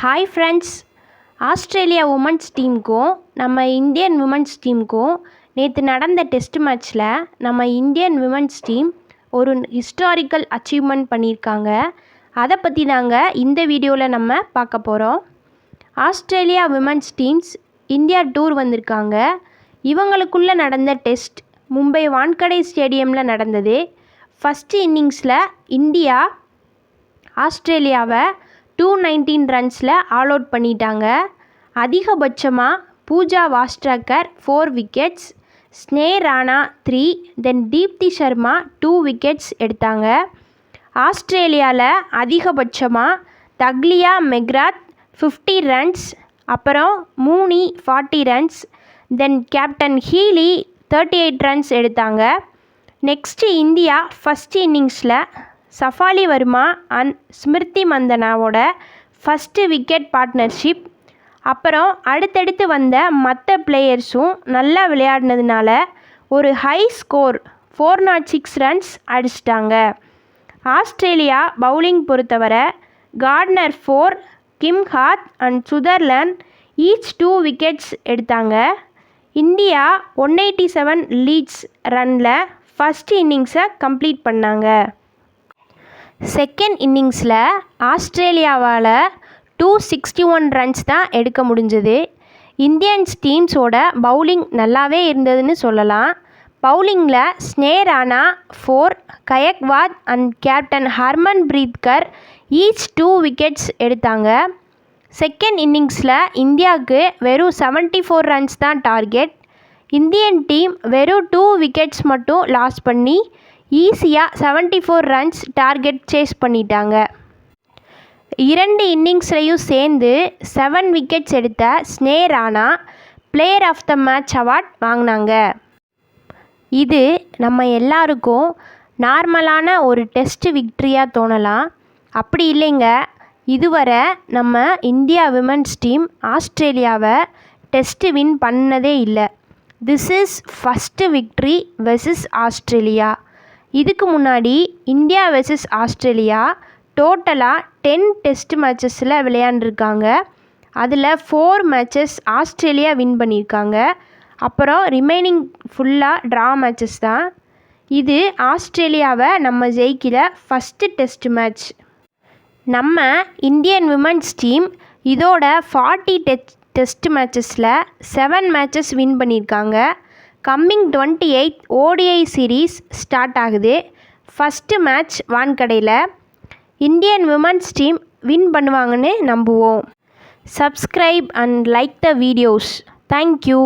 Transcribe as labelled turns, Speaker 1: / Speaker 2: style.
Speaker 1: Hi friends Australia women's டீமுக்கும் நம்ம Indian women's டீமுக்கும் நேற்று நடந்த டெஸ்ட் மேட்ச்சில் நம்ம இந்தியன் உமன்ஸ் டீம் ஒரு ஹிஸ்டாரிக்கல் அச்சீவ்மெண்ட் பண்ணியிருக்காங்க. அதை பற்றி தாங்க இந்த வீடியோவில் நம்ம பார்க்க போகிறோம் Australia women's teams India tour வந்திருக்காங்க. இவங்களுக்குள்ளே நடந்த டெஸ்ட் மும்பை வான்கடை ஸ்டேடியமில் நடந்தது. ஃபஸ்ட்டு இன்னிங்ஸில் இந்தியா ஆஸ்திரேலியாவை டூ நைன்டீன் ரன்ஸில் ஆல் அவுட் பண்ணிட்டாங்க. அதிகபட்சமாக Pooja Vastrakar four wickets Sneh Rana three then Deepti Sharma two wickets எடுத்தாங்க. ஆஸ்திரேலியாவில் அதிகபட்சமாக தக்லியா மெக்ராத் ஃபிஃப்டி ரன்ஸ் அப்புறம் Mooney forty runs then captain Healy thirty eight runs எடுத்தாங்க. நெக்ஸ்ட்டு இந்தியா ஃபஸ்ட் இன்னிங்ஸில் Shafali Verma and Smriti மந்தனாவோட first wicket partnership அப்புறம் அடுத்தடுத்து வந்த மற்ற பிளேயர்ஸும் நல்லா விளையாடினதுனால ஒரு high score four nought six runs அடிச்சிட்டாங்க. ஆஸ்திரேலியா பவுலிங் பொறுத்தவரை Gardner four Kim Haat and Sutherland each two wickets எடுத்தாங்க. India one eighty seven leads Ranil first இன்னிங்ஸை கம்ப்ளீட் பண்ணாங்க. செகண்ட் இன்னிங்ஸில் ஆஸ்திரேலியாவால் டூ சிக்ஸ்டி ஒன் ரன்ஸ் தான் எடுக்க முடிஞ்சது. இந்தியன்ஸ் டீம்ஸோட பவுலிங் நல்லாவே இருந்ததுன்னு சொல்லலாம். பவுலிங்கில் Sneh Rana four Gaikwad and captain Harman Preetkaur each two wickets எடுத்தாங்க. செகண்ட் இன்னிங்ஸில் இந்தியாவுக்கு வெறும் செவன்ட்டி ஃபோர் ரன்ஸ் தான் டார்கெட் இந்தியன் டீம் வெறும் டூ விக்கெட்ஸ் மட்டும் லாஸ் பண்ணி ஈஸியாக seventy four runs target chase பண்ணிட்டாங்க. இரண்டு இன்னிங்ஸ்லையும் சேர்ந்து செவன் விக்கெட்ஸ் எடுத்த Sneh Rana player of the match award வாங்கினாங்க. இது நம்ம எல்லாருக்கும் நார்மலான ஒரு டெஸ்ட் விக்ட்ரியாக தோணலாம். அப்படி இல்லைங்க இதுவரை நம்ம இந்தியா விமன்ஸ் டீம் ஆஸ்திரேலியாவை டெஸ்ட்டு வின் பண்ணதே இல்லை. This is first victory versus Australia. இதுக்கு முன்னாடி இந்தியா வெர்சஸ் ஆஸ்திரேலியா டோட்டலாக டென் டெஸ்ட் மேட்சஸில் விளையாண்டுருக்காங்க. அதில் ஃபோர் மேட்சஸ் ஆஸ்திரேலியா வின் பண்ணியிருக்காங்க அப்புறம் ரிமைனிங் ஃபுல்லாக ட்ரா மேட்சஸ் தான். இது ஆஸ்திரேலியாவை நம்ம ஜெயிக்கிற ஃபஸ்ட்டு டெஸ்ட் மேட்ச். நம்ம இந்தியன் விமன்ஸ் டீம் இதோட ஃபார்ட்டி டெஸ்ட் டெஸ்ட் மேட்சஸில் செவன் மேட்சஸ் வின் பண்ணியிருக்காங்க coming twenty eight ODI series start ஆகுது. ஃபஸ்ட்டு மேட்ச் வான்கடையில். இந்தியன் விமன்ஸ் டீம் வின் பண்ணுவாங்கன்னு நம்புவோம். Subscribe and like the videos. Thank you.